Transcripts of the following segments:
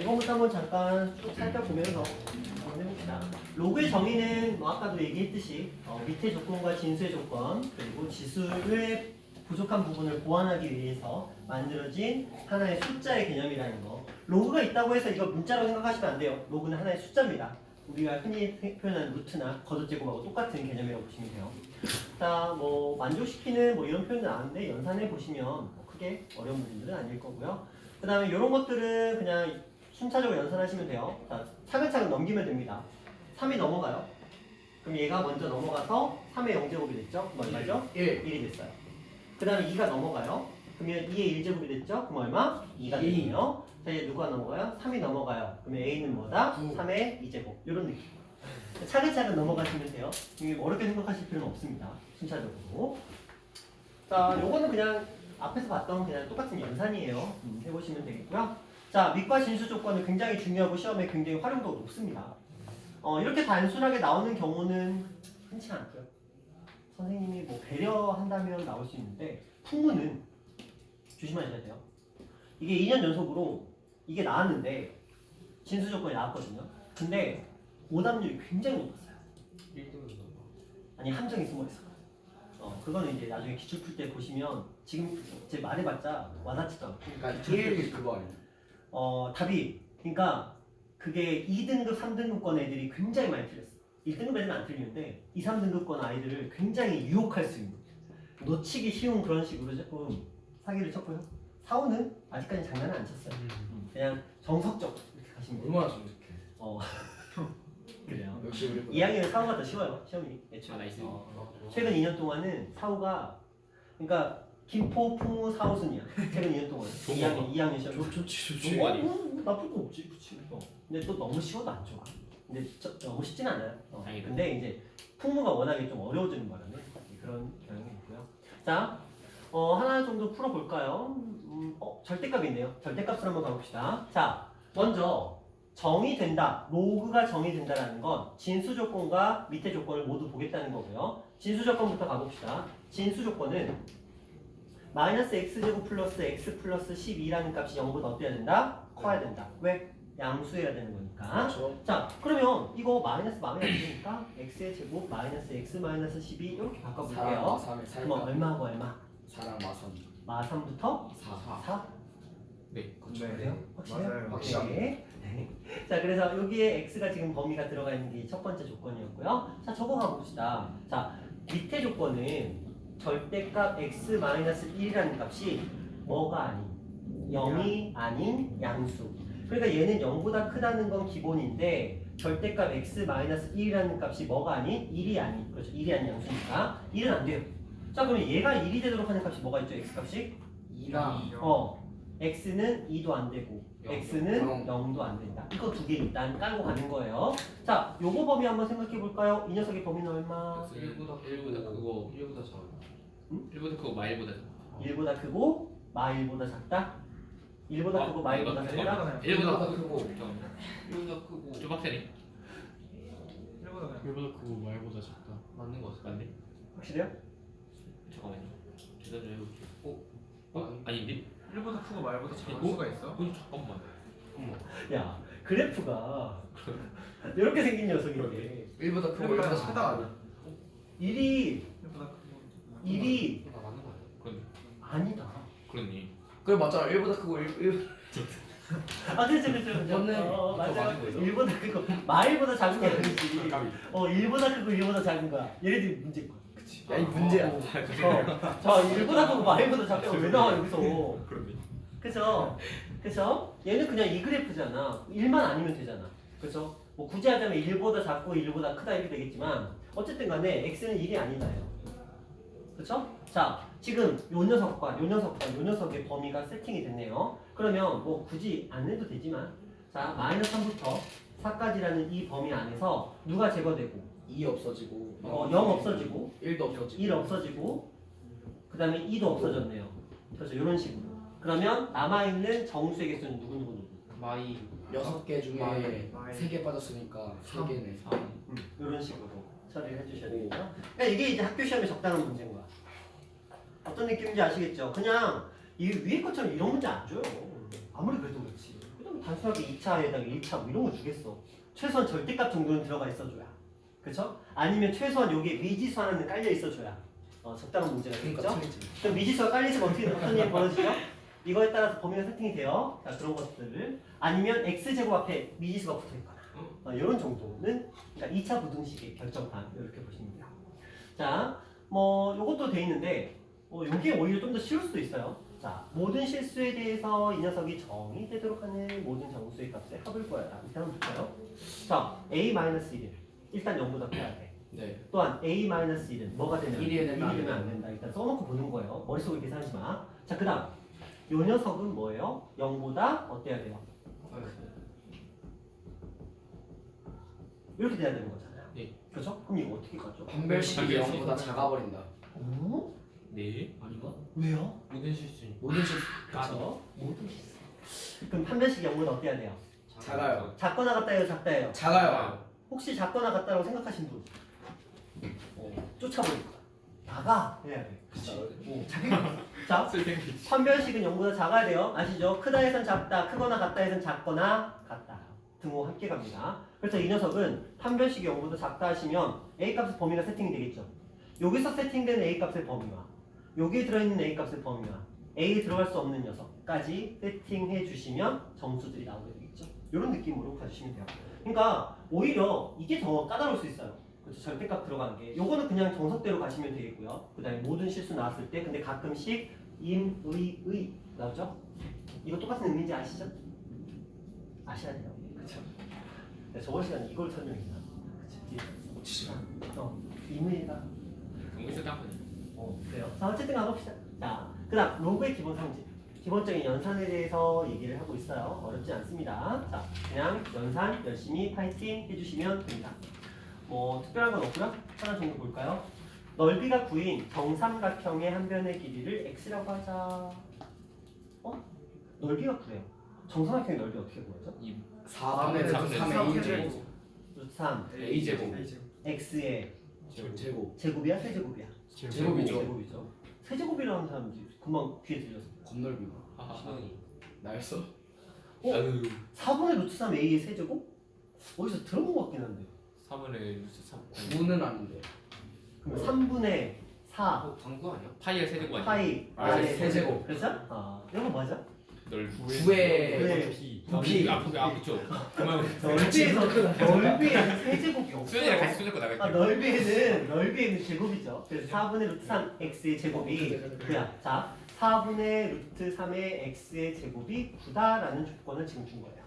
이거부터 한번 잠깐 쭉 살펴보면서 한번 해봅시다. 로그의 정의는 뭐 아까도 얘기했듯이 어, 밑의 조건과 진수의 조건 그리고 지수의 부족한 부분을 보완하기 위해서 만들어진 하나의 숫자의 개념이라는 거. 로그가 있다고 해서 이거 문자로 생각하시면 안 돼요. 로그는 하나의 숫자입니다. 우리가 흔히 표현하는 루트나 거듭제곱하고 똑같은 개념이라고 보시면 돼요. 자, 뭐 만족시키는 뭐 이런 표현은 아는데 연산해 보시면 뭐 크게 어려운 부분들은 아닐 거고요. 그 다음에 이런 것들은 그냥 순차적으로 연산하시면 돼요. 자, 차근차근 넘기면 됩니다. 3이 넘어가요. 그럼 얘가 먼저 넘어가서 3의 0제곱이 됐죠? 그럼 얼마죠? 1 1이 됐어요. 그 다음에 2가 넘어가요. 그러면 2의 1제곱이 됐죠? 그럼 얼마? 2가 이. 되네요. 자, 이제 누가 넘어가요? 3이 넘어가요. 그러면 A는 뭐다? 구. 3의 2제곱. 이런 느낌. 차근차근 넘어가시면 돼요. 이게 어렵게 생각하실 필요는 없습니다. 순차적으로. 자, 요거는 그냥 앞에서 봤던 그냥 똑같은 연산이에요. 음, 해보시면 되겠고요. 자, 밑과 진수 조건은 굉장히 중요하고 시험에 굉장히 활용도가 높습니다. 어, 이렇게 단순하게 나오는 경우는 흔치 않고요. 선생님이 뭐 배려한다면 나올 수 있는데 풍문은 조심하셔야 돼요. 이게 2년 연속으로 이게 나왔는데 진수 조건이 나왔거든요. 근데 오답률이 굉장히 높았어요. 1등은 아니 함정이 숨어 있어. 어 그거는 이제 나중에 기출 풀 때 보시면 지금 제 말해봤자 와닿지도 않고. 그러니까 기출 풀 때 1 그거 아니야 어 답이 그러니까 그게 2등급, 3등급권 애들이 굉장히 많이 틀렸어. 1등급 애들은 안 틀리는데 2, 3등급권 아이들을 굉장히 유혹할 수 있는 놓치기 쉬운 그런 식으로 조금 사기를 쳤고요. 사오는 아직까지 장난은 안 쳤어요. 음, 그냥 정석적 이렇게 가시면 돼요. 얼마나 정직해 어 그래요. 역시 우리 2학년은 사오가 더 쉬워요 시험이 애초에. 아, 나이스. 어, 최근 2년 동안은 사오가 그러니까 김포, 풍우, 사오순이야. 최근 2년 동안. 좋은 2학년 2학년 시험. 좋, 좋지 좋은 거 아니에요? 어, 나쁠 거 없지, 그치. 어. 근데 또 너무 쉬워도 안 좋아. 근데 저, 너무 쉽진 않아요. 어. 다행이다. 근데 이제 풍무가 워낙에 좀 어려워지는 바람에 그런 경향이 있고요. 자, 어, 하나 정도 풀어볼까요? 음, 어, 절대값이 있네요. 절대값을 한번 가봅시다. 자, 먼저 정의된다, 로그가 정의된다라는 건 진수 조건과 밑에 조건을 모두 보겠다는 거고요. 진수 조건부터 가봅시다. 진수 조건은 마이너스 x제곱 플러스 x 플러스 12라는 값이 0보다 어때야 된다? 커야 된다. 왜? 양수해야 되는 거니까. 그렇죠 자, 그러면 이거 마이너스 마음에 안 드니까 x의 제곱 마이너스 x 마이너스 12 이렇게 사랑 바꿔볼게요. 마삼에 그러면 살다 얼마하고 얼마? 사랑 마삼 마3부터 4 4? 네. 그렇죠 그래요? 확실해요? 맞아요. 확실하게. 네. 네. 자, 그래서 여기에 x가 지금 범위가 들어가 있는 게 첫 번째 조건이었고요. 자, 저거 가봅시다. 자, 밑에 조건은 절대값 x-1이라는 값이 뭐가 아닌 0이 아닌 양수. 그러니까 얘는 0보다 크다는 건 기본인데 절대값 x-1이라는 값이 뭐가 아닌 1이 아닌 그렇죠. 1이 아닌 양수니까 1은 안 돼요. 자, 그러면 얘가 1이 되도록 하는 값이 뭐가 있죠? x값이? 2랑 어, x는 2도 안 되고 영. x는 영. 0도 안 된다. 이거 두 개 일단 깔고 가는 거예요. 자, 요거 범위 한번 생각해 볼까요? 이 녀석의 범위는 얼마? 1보다 1보다 그거 1보다 작아 응? 1보다 그거 마일보다 1보다 크고 마 1보다 작다? 1보다 아, 크고 마 1보다 이거 작다? 1보다 크고 1보다 크고 좀 빡세네. 1보다 그냥 1보다 크고 말보다 작다. 맞는 거 같아. 맞네. 확실해요? 잠깐만요. 계산 좀 해볼게요. 어? 어? 아닌데? 1보다 크고 말보다 작을 어? 수가 있어? 어 잠깐만. 야, 그래프가 이렇게 생긴 녀석인데 1보다 크고 1보다 1보다 크다 작다 아니야? 1이 1보다 크고 1이 아 맞는 거야. 그러네. 아니다. 그러네. 그래 맞잖아 1보다 크고 1, 1 아, 그렇죠, 그렇죠, 그렇죠. 맞네. 어, 거죠. 1보다 크고 마 1보다 작은 게 아니지. 어, 1보다 크고 1보다 작은 거야. 얘네들이 문제인 거야. 그치 야이 문제야 어, 자, 1보다 크고 마이보다 작다고 왜 나와 여기서? 그러네. 그죠? 그죠? 얘는 그냥 이 그래프잖아. 1만 아니면 되잖아. 그죠? 뭐 굳이 하자면 1보다 작고 1보다 크다 이렇게 되겠지만 어쨌든 간에 x는 1이 아니다요. 그쵸? 자, 지금 요 녀석과 요 녀석과 요 녀석의 범위가 세팅이 됐네요. 그러면 뭐 굳이 안 해도 되지만 자, 마이너스 3부터 4까지라는 이 범위 안에서 누가 제거되고 2 없어지고 어, 0 없어지고 1도 없어지고 1 없어지고 그 다음에 2도 없어졌네요. 그렇죠. 이런 식으로. 그러면 남아있는 정수의 개수는 누구 누구 누구? 마이 6개 중에 마이. 3개 빠졌으니까 3개네 음, 이런 식으로 처리를 해주셔야 되겠죠. 그러니까 이게 이제 학교 시험에 적당한 문제인 거야. 어떤 느낌인지 아시겠죠? 그냥 이 위에 것처럼 이런 문제 안 줘요. 아무리 그래도 그렇지. 그냥 단순하게 2차에다가 1차 뭐 이런 거 주겠어. 최소한 절대값 정도는 들어가 있어줘야. 그쵸? 아니면 최소한 여기에 미지수 하나는 깔려 있어줘야 어, 적당한 문제가 그러니까 되겠죠? 틀리지. 그럼 미지수가 깔리시면 어떻게 어떤 일이 벌어지죠? 이거에 따라서 범위가 세팅이 돼요. 자 그런 것들을 아니면 x 제곱 앞에 미지수가 붙어 있거나 어, 이런 정도는 그러니까 2차 부등식의 결정판 이렇게 보시면 돼요. 자, 뭐 이것도 돼 있는데 어, 이게 오히려 좀 더 쉬울 수도 있어요. 자, 모든 실수에 대해서 이 녀석이 정의되도록 하는 모든 정수의 값의 합을 구하라. 이렇게 한번 볼까요? 자, a-1을 일단 0보다 커야 돼. 네. 또한 a-1은 뭐가 되면 일이 되면 안 1이 되면 안 된다. 일단 써놓고 보는 거예요. 머릿속에 계산하지 마. 자, 그 다음 요 녀석은 뭐예요? 0보다 어때야 돼요? 이렇게 돼야 되는 거잖아요. 네. 그렇죠? 그럼 이거 어떻게 가죠? 판별식이 판별식이 0보다 작아버린다. 오? 네 아닌가? 왜요? 모든 실수는 모든 실 그렇죠. 모든 실수. 그럼 판별식 0보다 어때야 돼요? 작아요. 작거나 같다예요, 작다예요? 작아요. 혹시 작거나 같다라고 생각하신 분? 어, 거야. 나가 해야 돼. 오, 자기. 자, 판별식은 0보다 작아야 돼요. 아시죠? 크다에선 작다, 크거나 같다에선 작거나 같다. 등호 함께 갑니다. 그래서 이 녀석은 판별식이 0보다 작다 하시면 a 값의 범위가 세팅이 되겠죠. 여기서 세팅된 a 값의 범위와 여기에 들어있는 a 값의 범위와 a에 들어갈 수 없는 녀석까지 세팅해 주시면 점수들이 나오게 되겠죠. 이런 느낌으로 가주시면 돼요. 그러니까 오히려 이게 더 까다로울 수 있어요. 그렇죠. 절대값 들어가는 게. 요거는 그냥 정석대로 가시면 되겠고요. 그 다음에 모든 실수 나왔을 때 근데 가끔씩 임, 의, 의 나오죠? 이거 똑같은 의미인지 아시죠? 아셔야 돼요. 그렇죠. 네, 저번 시간에 이걸 설명했나? 그치. 어, 임의가 정글쇼 딱 보니 어, 그래요. 자, 어쨌든 가봅시다. 자, 그 다음, 로그의 기본 성질. 기본적인 연산에 대해서 얘기를 하고 있어요. 어렵지 않습니다. 자, 그냥 연산 열심히 파이팅 해주시면 됩니다. 뭐, 특별한 건 없고요. 하나 정도 볼까요? 넓이가 9인 정삼각형의 한 변의 길이를 x라고 하자. 어? 넓이가 9래요. 정삼각형의 넓이 어떻게 구하죠? 4분의 삼, 3의 2 제곱. 루트 3, A 제곱. x의 제곱. 제곱이야? 세제곱이야? 제곱이죠. 제곱이죠. 세제곱이라는 사람이 금방 귀에 들렸어. 하하 시간이. 나였어? 어? 아유 4분의 루트 3 a의 세제곱? 어디서 들어본 것 같긴 한데 3분의 루트 3 9는 아닌데. 그럼 3분의 4 어, 방구 아니야? 파이의 세제곱 아니야? 파이 아, r의 세제곱. 그렇죠? 아 이런 거 맞아? 널 9의 부피. 부피 아 부피 아 그쵸 그만 넓이에서 넓이에는 세제곱이 수현이랑 같이 아, 나갈게 넓이에는 넓이에는 제곱이죠 그래서 4분의 루트 3 x의 제곱이 그야 자 4분의 루트 3의 x의 제곱이 9다라는 조건을 지금 준 거예요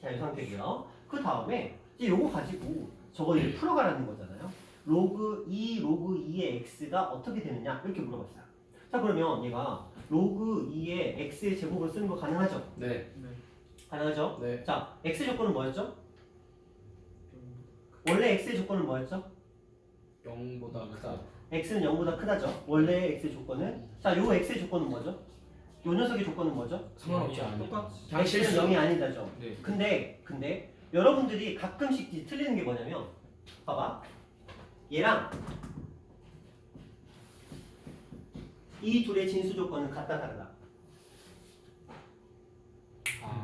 자, 이 상태고요. 그 다음에 이제 요거 가지고 저거 이제 풀어가라는 거잖아요. 로그 2, 로그 2의 x가 어떻게 되느냐 이렇게 물어봤어요. 자 그러면 얘가 로그 2의 x의 제곱을 쓰는 거 가능하죠? 네. 가능하죠? 네. 자 x 조건은 뭐였죠? 원래 x의 조건은 뭐였죠? 0보다 크다. X는 0보다 크다죠. 원래 x의 조건은 자 요 x의 조건은 뭐죠? 요 녀석의 조건은 뭐죠? 상관없지 않아. 똑같이 그냥 x는 실수. 0이 아니다죠. 네 근데 근데 여러분들이 가끔씩 이 틀리는 게 뭐냐면 봐봐 얘랑 이 둘의 진수 조건은 같다 다르다 아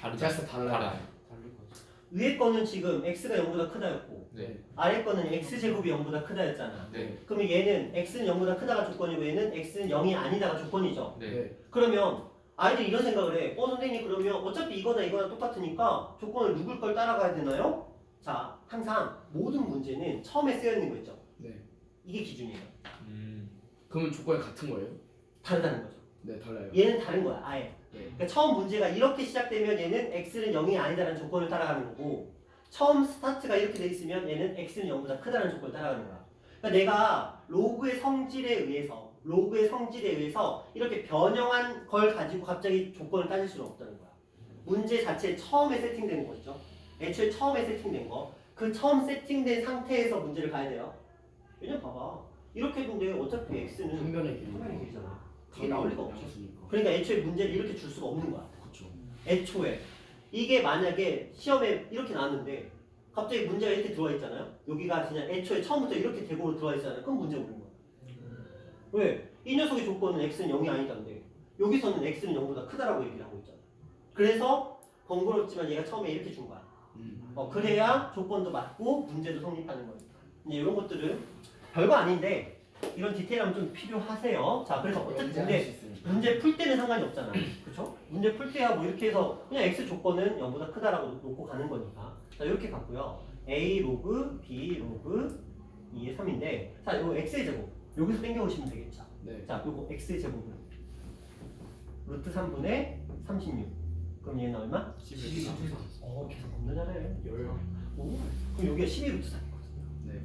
다르다. 달라요 다를 거지 위에 거는 지금 x가 0보다 크다였고 네 아래 거는 x 제곱이 0보다 크다였잖아 네. 그러면 얘는 x는 0보다 크다가 조건이고 얘는 x는 0이 아니다가 조건이죠 네. 네. 그러면 아이들이 이런 생각을 해. 어 선생님 그러면 어차피 이거나 이거나 똑같으니까 조건을 누굴 걸 따라가야 되나요? 자 항상 모든 문제는 처음에 쓰여 있는 거 있죠. 네. 이게 기준이에요. 음 그러면 조건이 같은 거예요? 다르다는 거죠. 네, 달라요. 얘는 다른 거야 아예. 네. 그러니까 처음 문제가 이렇게 시작되면 얘는 x는 0이 아니다라는 조건을 따라가는 거고 처음 스타트가 이렇게 돼 있으면 얘는 x는 0보다 크다는 조건을 따라가는 거야. 그러니까 내가 로그의 성질에 의해서 로그의 성질에 의해서 이렇게 변형한 걸 가지고 갑자기 조건을 따질 수는 없다는 거야. 문제 자체 처음에 세팅된 거죠. 애초에 처음에 세팅된 거. 그 처음 세팅된 상태에서 문제를 가야 돼요. 왜냐면 봐봐. 이렇게 했는데 어차피 x는 한 변의 길이. 한 변의 길이잖아. 이게 나올 리가 없죠. 그러니까 애초에 문제를 이렇게 줄 수가 없는 거야. 그렇죠. 애초에 이게 만약에 시험에 이렇게 나왔는데 갑자기 문제가 이렇게 들어와 있잖아요. 여기가 그냥 애초에 처음부터 이렇게 대고로 들어와 있잖아요. 그럼 문제 오는 거야. 왜? 이 녀석의 조건은 x는 0이 아니다는데 여기서는 x는 0보다 크다라고 얘기를 하고 있잖아. 그래서 번거롭지만 얘가 처음에 이렇게 준 거야. 음. 어, 그래야 조건도 맞고 문제도 성립하는 거니까. 이런 것들은 별거 아닌데 이런 디테일함 좀 필요하세요. 자, 그래서 어쨌든 근데 문제 풀 때는 상관이 없잖아. 그렇죠? 문제 풀 때야 뭐 이렇게 해서 그냥 x 조건은 0보다 크다라고 놓고 가는 거니까. 자, 이렇게 갔고요. a 로그 b 로그 2의 3인데 자, 이거 x의 제곱 여기서 땡겨 오시면 되겠죠. 네. 자, 요거 x의 제곱은 루트 3분의 36. 그럼 얘는 얼마? 11. 어, 계속 겁나 잘해. 열. 오, 그럼 여기가 12 루트 3이거든요. 네.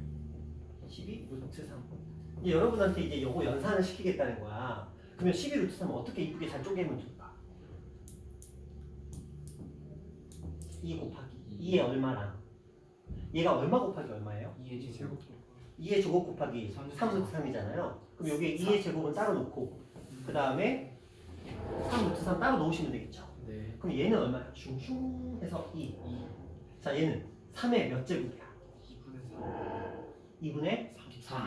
12 루트 3. 이제 여러분한테 이제 요거 연산을 시키겠다는 거야. 그러면 12 루트 3은 어떻게 이쁘게 잘 쪼개면 좋을까? 2 곱하기 2의 얼마랑 얘가 얼마 곱하기 얼마예요? 2의 제곱. 2의 제곱 곱하기 삼3 루트 3이잖아요. 그럼 여기에 2의 제곱은 따로 놓고 그 다음에 3 루트 3 따로 놓으시면 되겠죠. 네. 그럼 얘는 얼마야? 슝슝 해서 2. 자 얘는 3의 몇 제곱이야? 2분의 3.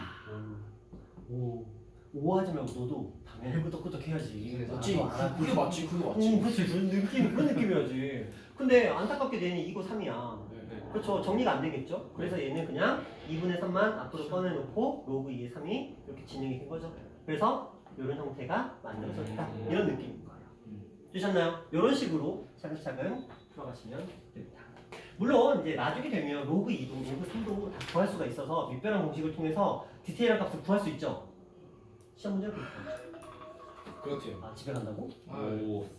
5. 5 하지 말고 너도 당연히 끄덕끄덕 해야지. 맞지? 알아. 그게 맞지. 그게 맞지. 응, 그렇지. 그런 느낌, 그런 느낌이야지. 근데 안타깝게 얘는 이거 3이야. 네. 그렇죠. 정리가 안 되겠죠? 그래서 얘는 그냥 2분의 3만 앞으로 꺼내놓고 로그 2의 3이 이렇게 진행이 된 거죠. 그래서 이런 형태가 만들어졌다. 이런 느낌인 거예요. 되셨나요? 이런 식으로 차근차근 풀어가시면 됩니다. 물론 이제 나중에 되면 로그 2도 로그 3도 다 구할 수가 있어서 밑변환 공식을 통해서 디테일한 값을 구할 수 있죠. 시험 문제는 그렇게 그렇대요. 아 집에 간다고? 오.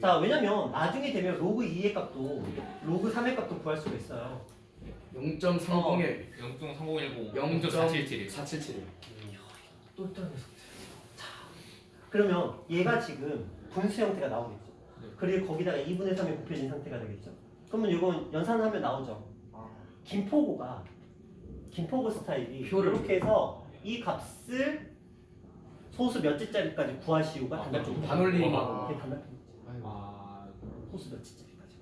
자 왜냐면 나중에 되면 로그 2의 값도 로그 3의 값도 구할 수가 있어요. 0.301. 0.3010. 0.477. 0.477. 477. 똘똘한 녀석들. 자 그러면 얘가 지금 분수 형태가 나오겠죠. 네. 그리고 거기다가 2분의 3이 곱해진 상태가 되겠죠. 그러면 이건 연산하면 나오죠. 김포고가 김포고 스타일이 표를 이렇게 해서 이 값을 소수 몇 째짜리까지 구하시오가 아, 단답형. 반올림하고. 이게 단답형. 아, 소수 몇 째짜리까지.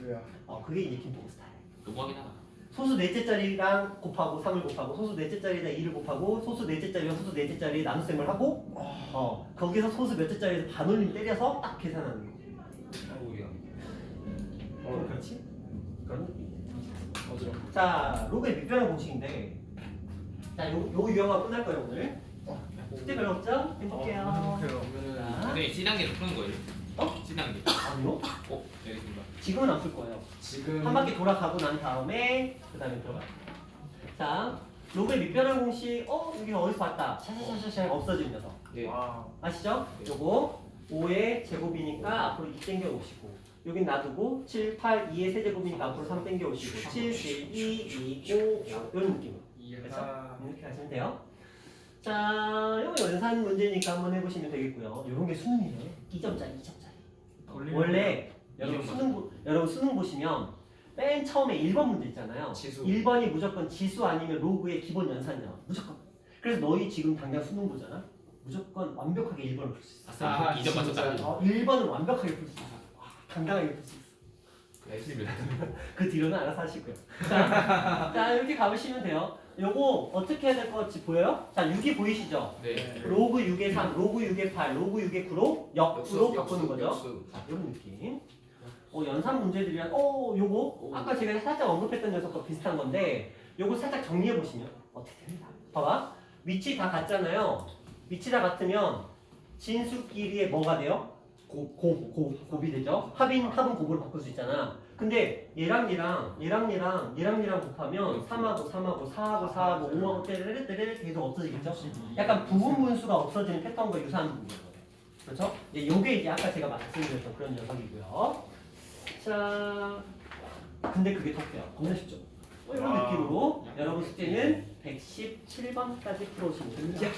그래야. 어 그게 이제 김포고 스타일. 너무하긴 하다. 소수 넷째짜리랑 곱하고 3을 곱하고 소수 넷째짜리에다 2를 곱하고 소수 넷째짜리와 소수 넷째짜리 나눗셈을 하고 어 거기서 소수 몇째짜리에서 반올림 때려서 딱 계산하는 거. 아우야. 어 그렇지? 그런 느낌. 어지러. 자 로그의 밑변환 공식인데 자 요, 요 유형하고 끝날 거예요 오늘. 숙제 별로 없죠? 해볼게요. 행복해요. 그러면은 자, 선생님 C단계로 푸는 거예요? 어? C단계. 아니요? 어, 알겠습니다. 지금은 안풀 거예요. 지금 한 바퀴 돌아가고 난 다음에 그 다음에 들어가요. 자 로그의 밑변환 공식 어 여기 어디서 봤다. 샤샤샤샤 없어진 녀석. 네. 와. 아시죠? 네. 요거 5의 제곱이니까 앞으로 2 땡겨 오시고 여긴 놔두고 7, 8, 2의 세제곱이니까 앞으로 3 땡겨 오시고 7, 7, 2, 2, 5, 5 이런 느낌 이해가. 이렇게 하시면 돼요 자 요거 연산 문제니까 한번 해보시면 되겠고요 요런 게 수능이에요 2점짜리 2점짜리 원래 여러분. 수능, 보, 여러분 수능 보시면 맨 처음에 1번 문제 있잖아요 지수. 1번이 무조건 지수 아니면 로그의 기본 연산이야 무조건 그래서 너희 지금 당장 수능 보잖아 무조건 완벽하게 1번을 풀 수 있어 아싸, 아, 2점 맞췄다. 진짜. 어, 1번은 완벽하게 풀 수 있어. 와, 당당하게 풀 수 있어. 알겠습니다. 그 뒤로는 알아서 하시고요. 자, 자, 이렇게 가보시면 돼요. 요거 어떻게 해야 될 것 같이 보여요? 자, 6이 보이시죠? 네. 로그 6의 3, 로그 6의 8, 로그 6의 9로 역으로 바꾸는 거죠. 역수. 자, 이런 느낌. 어, 연산 문제들이랑, 어, 요거 오. 아까 제가 살짝 언급했던 녀석과 비슷한 건데, 요거 살짝 정리해 보시면 어떻게 됩니다. 봐봐. 위치 다 같잖아요. 위치 다 같으면 진수끼리의 뭐가 돼요? 곱, 곱, 곱, 곱이 되죠. 합인, 합은 곱으로 바꿀 수 있잖아. 근데 얘랑 얘랑 얘랑 얘랑 얘랑 얘랑 곱하면 3하고 3하고 4하고 4하고 5하고 때레레 때레레 계속 없어지겠죠? 약간 부분 분수가 없어지는 패턴과 유사한 부분이에요. 그렇죠? 예, 요게 이제 아까 제가 말씀드렸던 그런 녀석이고요. 자, 근데 그게 톡돼요. 겁나 쉽죠? 뭐 이런 와. 느낌으로 여러분 숙제는 117번까지 풀어오시면 됩니다.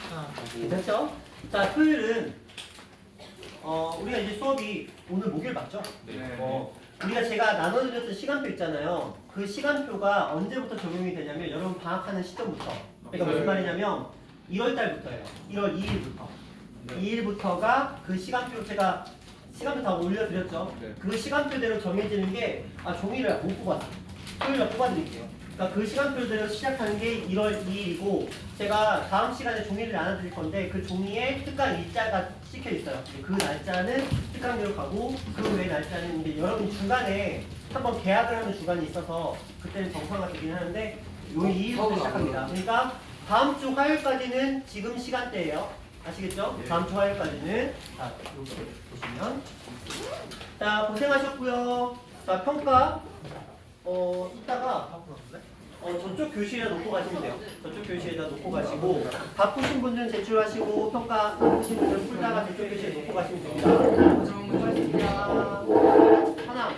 괜찮죠? 자, 토요일은 어, 우리가 이제 수업이 오늘 목요일 맞죠? 네. 어, 우리가 제가 나눠드렸던 시간표 있잖아요. 그 시간표가 언제부터 적용이 되냐면 여러분 방학하는 시점부터. 그러니까 무슨 네. 말이냐면 1월 달부터예요. 1월 2일부터. 네. 2일부터가 그 시간표 제가 시간표 다 올려드렸죠. 네. 그 시간표대로 정해지는 게 아 종이를 못 뽑았어. 토요일에 뽑아드릴게요. 그러니까 그 시간표대로 시작하는 게 1월 2일이고 제가 다음 시간에 종이를 나눠드릴 건데 그 종이에 특강 일자가 찍혀 있어요. 그 날짜는 특강 교육하고 그 외 날짜는 이제 여러분 중간에 한번 계약을 하는 주간이 있어서 그때는 정상화 되긴 하는데 요 2일부터 시작합니다. 그러니까 다음 주 화요일까지는 지금 시간대예요. 아시겠죠? 네. 다음 주 화요일까지는 자 이렇게 보시면 자 고생하셨고요. 자 평가 어 이따가 어 저쪽 교실에 놓고 가시면 돼요. 저쪽 교실에다 놓고 가시고 다 푸신 분들은 제출하시고 평가 안 푸신 분들은 풀다가 저쪽 교실에 놓고 가시면 됩니다. 수고하셨습니다. 하나